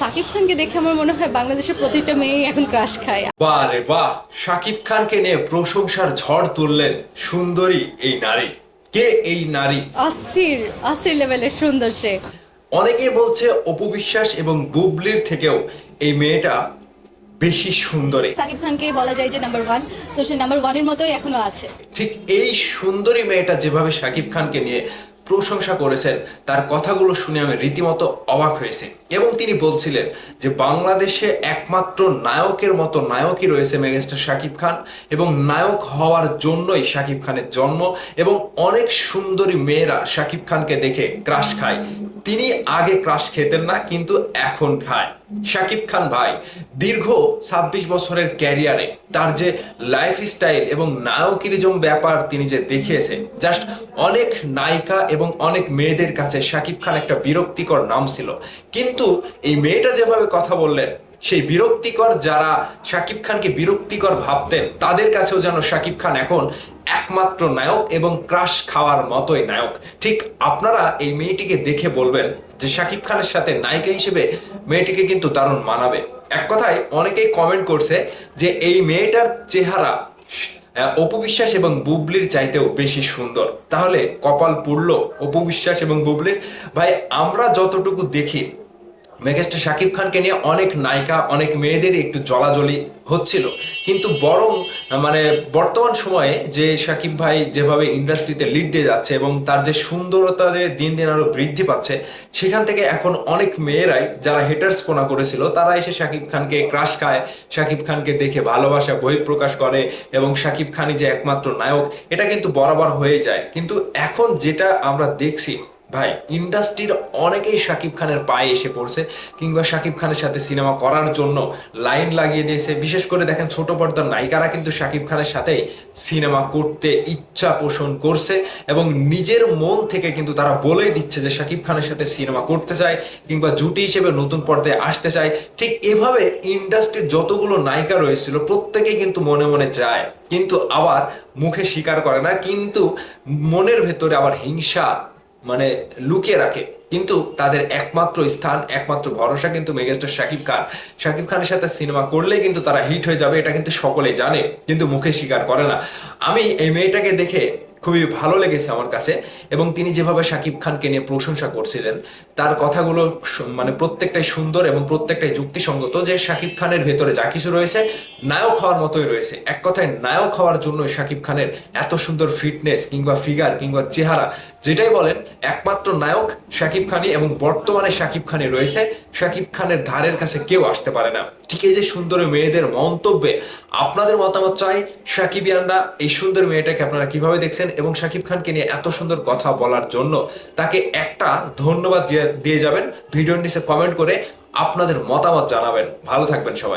সাকিব খানকে দেখে আমার মনে হয় বাংলাদেশের প্রতিটা মেয়ে এখন ক্রাশ খায়। বাহ রে বাহ শাকিব খানকে নিয়ে প্রশংসার ঝড় তুললেন সুন্দরী এই নারী। কে এই নারী? অস্থির অস্থির লেভেলের সুন্দর সে। অনেকে বলছে অপবিশ্বাস এবং বুবলির থেকেও এই মেয়েটা বেশি সুন্দরী। সাকিব খানকে বলা যায় যে নাম্বার ওয়ান তো সে নাম্বার ওয়ানের মতোই এখনও আছে। ঠিক এই সুন্দরী মেয়েটা যেভাবে শাকিব খানকে নিয়ে প্রশংসা করেছেন। তার কথাগুলো শুনে আমি রীতিমতো অবাক হয়েছে। এবং তিনি বলছিলেন যে, বাংলাদেশে একমাত্র নায়কের মতো নায়কই রয়েছে মেগাস্টার শাকিব খান এবং নায়ক হওয়ার জন্যই শাকিব খানের জন্ম এবং অনেক সুন্দরী মেয়েরা শাকিব খানকে দেখে ক্রাশ খায়। তিনি আগে ক্রাশ খেতেন না, কিন্তু এখন খায়। শাকিব খান ভাই, দীর্ঘ ছাব্বিশ বছরের ক্যারিয়ারে তার যে লাইফ স্টাইল এবং নায়কিরিজম ব্যাপার তিনি যে দেখিয়েছেন, জাস্ট অনেক নায়িকা এবং অনেক মেয়েদের কাছে শাকিব খান একটা বিরক্তিকর নাম ছিল। কিন্তু এই মেয়েটা যেভাবে কথা বললেন সেই বিরক্তিকর যারা শাকিব খানকে বিরক্তিকর ভাবতেন তাদের কাছেও যেন শাকিব খান এখন একমাত্র নায়ক এবং ক্রাশ খাওয়ার মতোই নায়ক। ঠিক আপনারা এই মেয়েটিকে দেখে বলবেন যে শাকিব খানের সাথে নায়িকা হিসেবে মেয়েটিকে কিন্তু দারুণ মানাবে। এক কথায় অনেকেই কমেন্ট করছে যে এই মেয়েটার চেহারা আহ, অপু বিশ্বাস এবং বুবলির চাইতেও বেশি সুন্দর। তাহলে কপাল পুড়ল অপু বিশ্বাস এবং বুবলির। ভাই আমরা যতটুকু দেখি মেগাস্টার শাকিব খানকে নিয়ে অনেক নায়িকা, অনেক মেয়েদের একটু জলাজলি হচ্ছিল। কিন্তু বরং মানে বর্তমান সময়ে যে শাকিব ভাই যেভাবে ইন্ডাস্ট্রিতে লিড দিয়ে যাচ্ছে এবং তার যে সুন্দরতা যে দিন দিন আরও বৃদ্ধি পাচ্ছে, সেখান থেকে এখন অনেক মেয়েরাই যারা হেটার্স পোনা করেছিল, তারা এসে শাকিব খানকে ক্রাশ খায়, শাকিব খানকে দেখে ভালোবাসা, বহিঃপ্রকাশ করে এবং শাকিব খানই যে একমাত্র নায়ক, এটা কিন্তু বরাবর হয়ে যায়। কিন্তু এখন যেটা আমরা দেখছি ভাই, ইন্ডাস্ট্রির অনেকেই শাকিব খানের পায়ে এসে পড়ছে কিংবা শাকিব খানের সাথে সিনেমা করার জন্য লাইন লাগিয়ে দিয়েছে। বিশেষ করে দেখেন ছোট পর্দার নায়িকারা কিন্তু শাকিব খানের সাথে সিনেমা করতে ইচ্ছা পোষণ করছে এবং নিজের মন থেকে কিন্তু তারা বলেই দিচ্ছে যে শাকিব খানের সাথে সিনেমা করতে চায় কিংবা জুটি হিসেবে নতুন পর্দায় আসতে চায়। ঠিক এভাবে ইন্ডাস্ট্রির যতগুলো নায়িকা রয়েছিল, প্রত্যেকেই কিন্তু মনে মনে চায়। কিন্তু আবার মুখে স্বীকার করে না, কিন্তু মনের ভেতরে আবার হিংসা মানে লুকিয়ে রাখে। কিন্তু তাদের একমাত্র স্থান, একমাত্র ভরসা কিন্তু মেগাস্টার শাকিব খান। শাকিব খানের সাথে সিনেমা করলে কিন্তু তারা হিট হয়ে যাবে, এটা কিন্তু সকলেই জানে, কিন্তু মুখে স্বীকার করে না। আমি এই মেয়েটাকে দেখে খুবই ভালো লেগেছে আমার কাছে। এবং তিনি যেভাবে শাকিব খানকে নিয়ে প্রশংসা করছিলেন, তার কথাগুলো মানে প্রত্যেকটাই সুন্দর এবং প্রত্যেকটাই যুক্তিসঙ্গত যে শাকিব খানের ভেতরে যা কিছু রয়েছে, নায়ক হওয়ার মতোই রয়েছে। এক কথায়, নায়ক হওয়ার জন্য শাকিব খানের এত সুন্দর ফিটনেস কিংবা ফিগার কিংবা চেহারা, যেটাই বলেন, একমাত্র নায়ক শাকিব খানই এবং বর্তমানে শাকিব খানই রয়েছে। শাকিব খানের ধারের কাছে কেউ আসতে পারে না। ঠিক এই যে সুন্দর মেয়েদের মন্তব্যে আপনাদের মতামত চাই সাকিবিয়ানরা এই সুন্দর মেয়েটাকে আপনারা কীভাবে দেখছেন? এবং শাকিব খানকে নিয়ে এত সুন্দর কথা বলার জন্য তাকে একটা ধন্যবাদ দিয়ে- যাবেন। ভিডিওর নিচে কমেন্ট করে আপনাদের মতামত জানাবেন। ভালো থাকবেন সবাই।